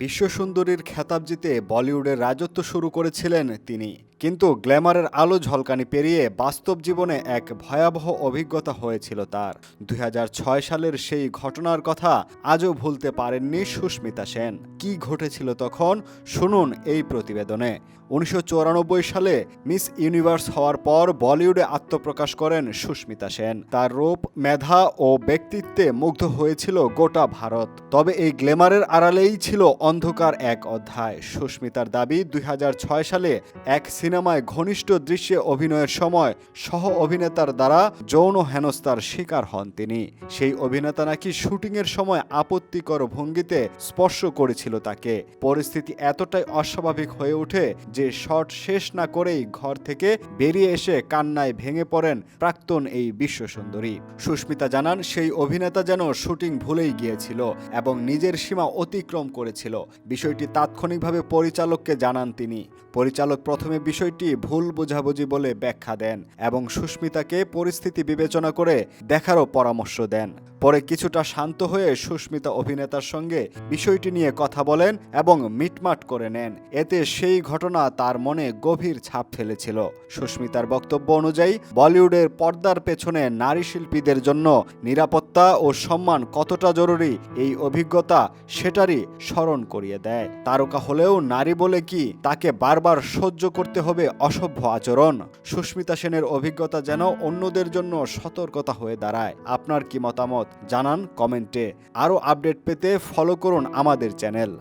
বিশ্বসুন্দরীর খেতাব জিতে বলিউডের রাজত্ব শুরু করেছিলেন তিনি। কিন্তু গ্ল্যামারের আলো ঝলকানি পেরিয়ে বাস্তব জীবনে এক ভয়াবহ অভিজ্ঞতা হয়েছিল তার। দুই হাজার ছয় সালের সেই ঘটনার কথা আজও ভুলতে পারেননি সুস্মিতা সেন। কি ঘটেছিল তখন? শুনুন এই প্রতিবেদনে। উনিশশো চুরানব্বই সালে মিস ইউনিভার্স হওয়ার পর বলিউডে আত্মপ্রকাশ করেন সুস্মিতা সেন। তার রূপ, মেধা ও ব্যক্তিত্বে মুগ্ধ হয়েছিল গোটা ভারত। তবে এই গ্ল্যামারের আড়ালেই ছিল অন্ধকার এক অধ্যায়। সুস্মিতার দাবি দুই হাজার ছয় সালে এক সিনেমায় ঘনিষ্ঠ দৃশ্যে অভিনয়ের সময় সহ অভিনেতার দ্বারা যৌন হেনস্থার শিকার হন তিনি। সেই অভিনেতা নাকি শুটিংয়ের সময় আপত্তিকর ভঙ্গিতে স্পর্শ করেছিল তাকে। পরিস্থিতি এতটাই অস্বাভাবিক হয়ে ওঠে যে শট শেষ না করেই ঘর থেকে বেরিয়ে এসে কান্নায় ভেঙে পড়েন প্রাক্তন এই বিশ্বসুন্দরী। সুস্মিতা জানান, সেই অভিনেতা যেন শুটিং ভুলেই গিয়েছিল এবং নিজের সীমা অতিক্রম করেছিল। বিষয়টি তাৎক্ষণিকভাবে পরিচালককে জানান তিনি। পরিচালক প্রথমে বিষয়টি ভুল বোঝাবুঝি বলে ব্যাখ্যা দেন এবং সুস্মিতাকে পরিস্থিতি বিবেচনা করে দেখারও পরামর্শ দেন। পরে কিছুটা শান্ত হয়ে সুস্মিতা অভিনেতার সঙ্গে বিষয়টি নিয়ে কথা বলেন এবং মিটমাট করে নেন। এতে সেই ঘটনা তার মনে গভীর ছাপ ফেলেছিল। সুস্মিতার বক্তব্য অনুযায়ী, বলিউডের পর্দার পেছনে নারী শিল্পীদের জন্য নিরাপত্তা ও সম্মান কতটা জরুরি এই অভিজ্ঞতা সেটারই স্মরণ করিয়ে দেয়। তারকা হলেও নারী বলে কি তাকে বারবার সহ্য করতে হবে অসভ্য আচরণ। সুস্মিতা সেনের অভিজ্ঞতা যেন অন্যদের জন্য সতর্কতা হয়ে দাঁড়ায়। আপনার কি মতামত? জানান কমেন্টে। আরও আপডেট পেতে ফলো করুন আমাদের চ্যানেল।